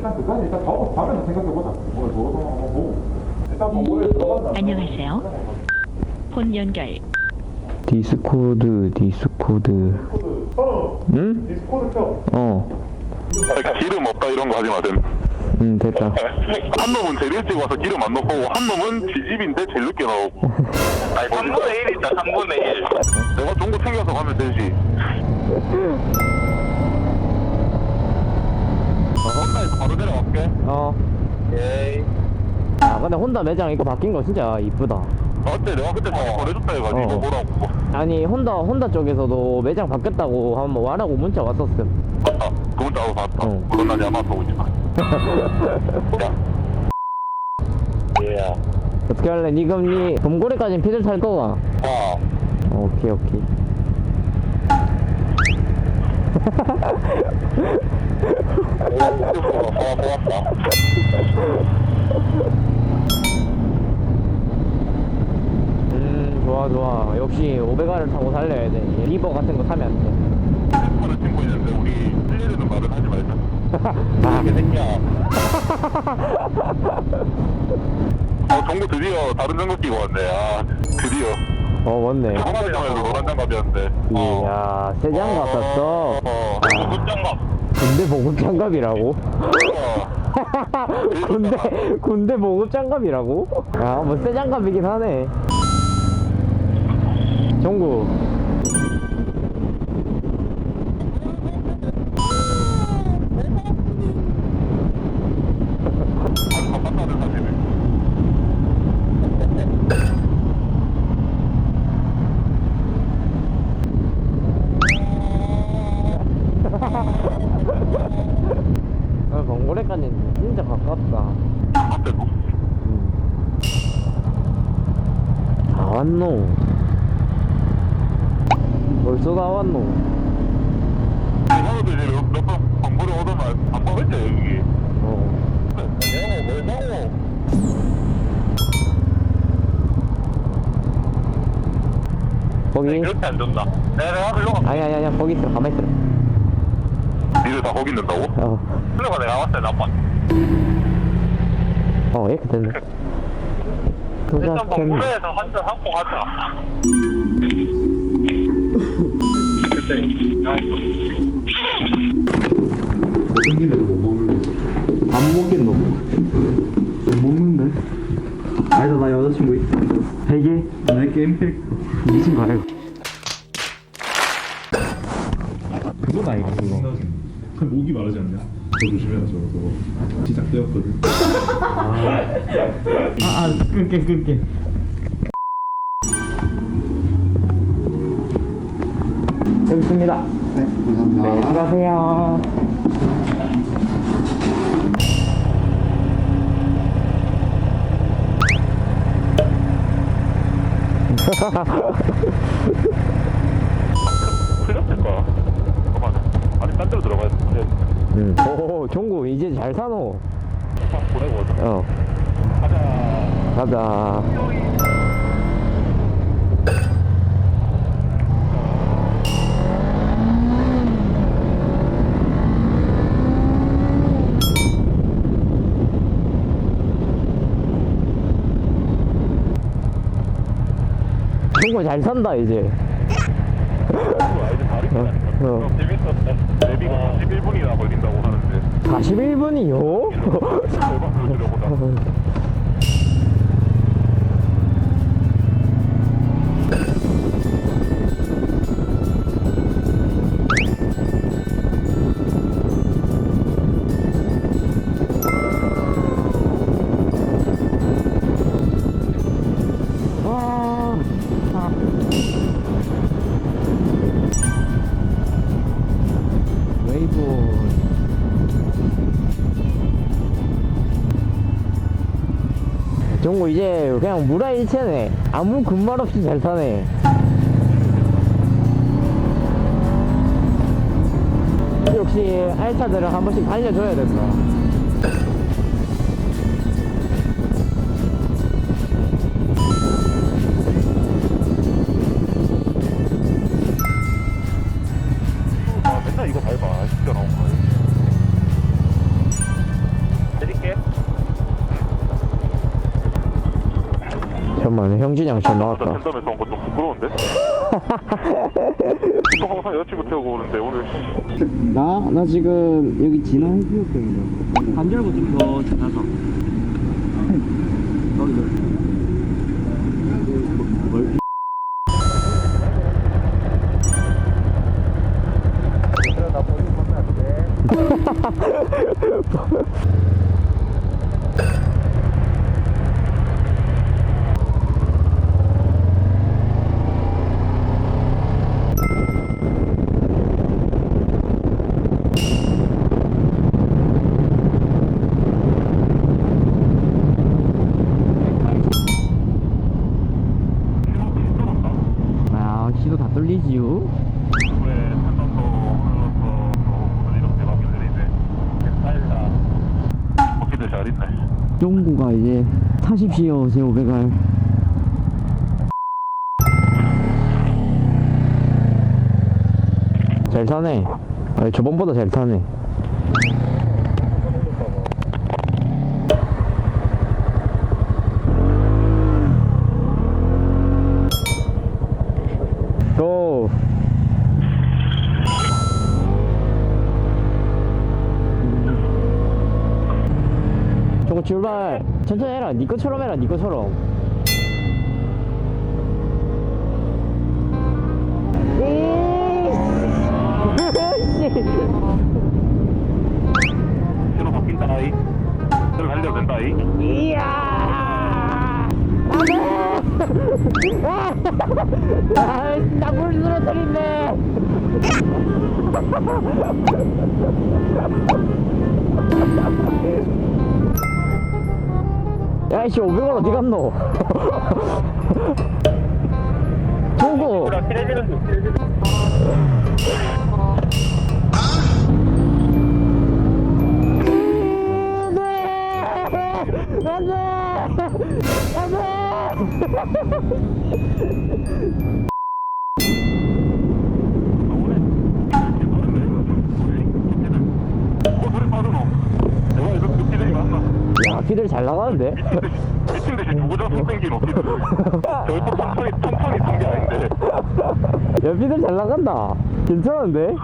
일단 그까지 일단 가고 가면 생각해보자. 오늘 도로 상황 한번 보고. 일단 건물에 들어간다. 안녕하세요. 폰 연결. 디스코드 디스코드 디스코드. 서로 응? 디스코드 켜. 어. 기름 없다 이런 거 하지 마셈. 응 됐다 한 놈은 제일 일찍 와서 기름 안 넣고 한 놈은 지집인데 제일 늦게 나오고. 아니 3분의 1 있다 3분의 1. 내가 정보 챙겨서 가면 되지. 혼다에서 바로 내려갈게. 어. 아 근데 혼다 매장 이거 바뀐 거 진짜 이쁘다 어때 내가 그때 다시 보내줬다 해가지고 어. 뭐라고. 아니 혼다 혼다 쪽에서도 매장 바뀌었다고 한번 와라고 문자 왔었음 봤다. 그 문자 하고 봤다. 어. 그건 난 야마 보고 있지 마. 야. 예. 어떻게 할래? 니 그럼 니 범고래까지는 피들 탈 거가? 아. 오케이 오케이. 음 좋아 좋아 역시 오베가를 타고 살려야 돼 리버 같은 거 타면 안돼 찍고 있는데 우리 틀리는 말은 하지 말자. 아, 이게 새끼야. 어, 정부 드디어 다른 장갑 끼고 왔네. 아, 드디어. 어 맞네 하나장에서 노란 장갑이었는데. 이야 새 장갑 샀어 어, 고급 장갑. 군대 보급 장갑이라고? 어. 군대 군대 보급 장갑이라고? 야뭐새 장갑이긴 하네 종구 바깥다는 사진을. 아, 범고래까지는 진짜 가깝다 앞에도. 다 왔노 벌써 다 왔노 이사람들 이제 몇번 광고를 오더만 안때 여기. 어 영어 뭘 먹어? 거기 이렇게 안 좋나? 내가 글로 가. 아니 아니 아니 거기 있어 가만히 있어 니들 다 거기 있는다고? 어, 글로 가 내가 때 나빠. 어 이렇게 됐네 일단 캠 광고에서 한잔 하고 가자. 못 먹는데. 안 먹겠노 못 먹는데? 아니다 나 여자친구 있어 베개 내 게임 팩. 미친 거 아니고 그거다 이거 그거. 그 목이 마르지 않냐? 저 조심해라 저거 저거. 시작되었거든. 아아 끊게 끊게 여기 있습니다 네, 감사합니다. 네 들어가세요 틀렸을까? 잠깐만. 아니 딴 데로 들어가야 돼. 응. 오 종구 이제 잘 사노 딱 보내고 오자. 어 가자. 가자 종구 잘 산다 이제 어, 어. 재밌었다. 내비가 41분이나 걸린다고 하는데 41분이요? 종구 이제 그냥 무라일체네. 아무 군말 없이 잘 사네. 역시 알차들은 한 번씩 달려줘야 된다 잠깐만 형준이 형 전화 나 왔다 팬덤에서 온거좀 부끄러운데? 또 항상 여자친구 태우고 오는데 오늘 나? 나 지금 여기 진화 해수욕장이다 관절고 좀더 작아서 아 시도 다 뚫리지요 왜 팬덤도 흘러서 또 이런 대박이들이 이제 쌓일다 먹기들 잘 종구가 이제 타십시오 제 500알. 잘 타네. 아니 저번보다 잘 타네 천천히 해라. 니 거처럼 해라. 니 거처럼. 신호 바뀐다이. 신호 달려도 된다 이. 이야. 안돼 아나물 쓰러뜨린데 야이씨 500원 어디 갔노 종구. 안돼 안돼. 내가 느끼는 거 맞나 야 피들 잘 나가는데? 미친 듯이 누구 잡고 땡긴 어피들 저기 또 천천히 천천히 탄게 아닌데. 야 피들 잘 나간다. 괜찮은데?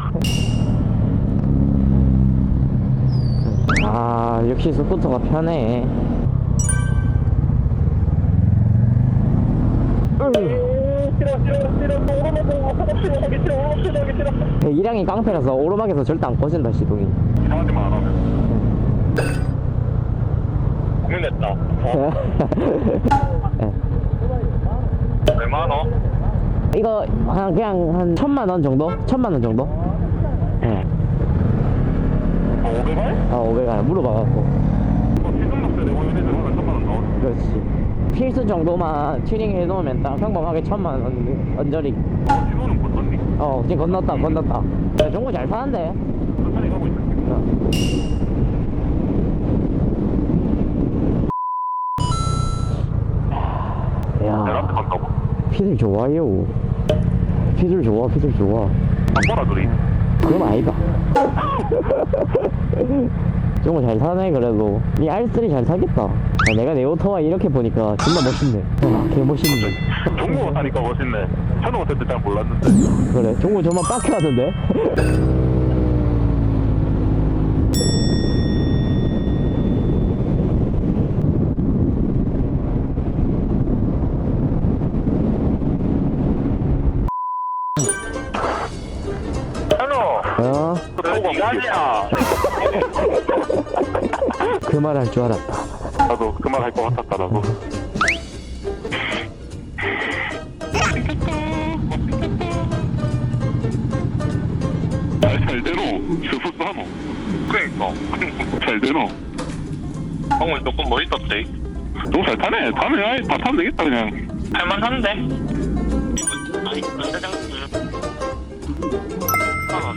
아 역시 스쿠터가 편해. 싫어 배기량이 깡패라서 오르막에서 절대 안 꺼진다 시동이. 데만 안 하면 고민했다 얼마나? 이거 한 그냥 한 천만 원 정도? 천만 원 정도? 예. 아 500원? 아 500원 물어봐갖고 어, 시즌 녹세 내고 있는 애들 오면 천만 원 나오지 그렇지 필수 정도만 튜닝 해놓으면 딱 평범하게 천만 원 언저리 어, 신호는 못 떴니? 어 지금 건넜다 건넜다 야 종구 잘 타는데 천천히 가고 있어 내 피들 좋아요. 피들 좋아 피들 좋아. 바꿔라 그리 그건 아니다 종구 잘 타네 그래도. 니 R3 잘 타겠다. 야, 내가 내 오토바이 이렇게 보니까 존나 멋있네. 와 개 멋있네. 종구가 타니까 멋있네. 현우가 탈때 잘 몰랐는데. 그래 종구 저만 빡해 하던데 너 이가지야. 그 말 할 줄 알았다. 나도 그 말 할 것 같았다 나도. 잘 되노. 스스스 하노. 그러니까 잘 되노. 형은 조금 멋있었지 너무 잘 타네. 타네 아이 다 타면 되겠다 그냥. 할만한데? 아니 안대장님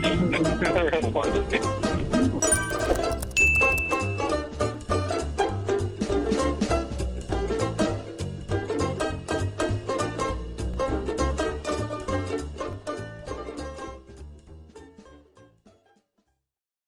最後にもう放送です。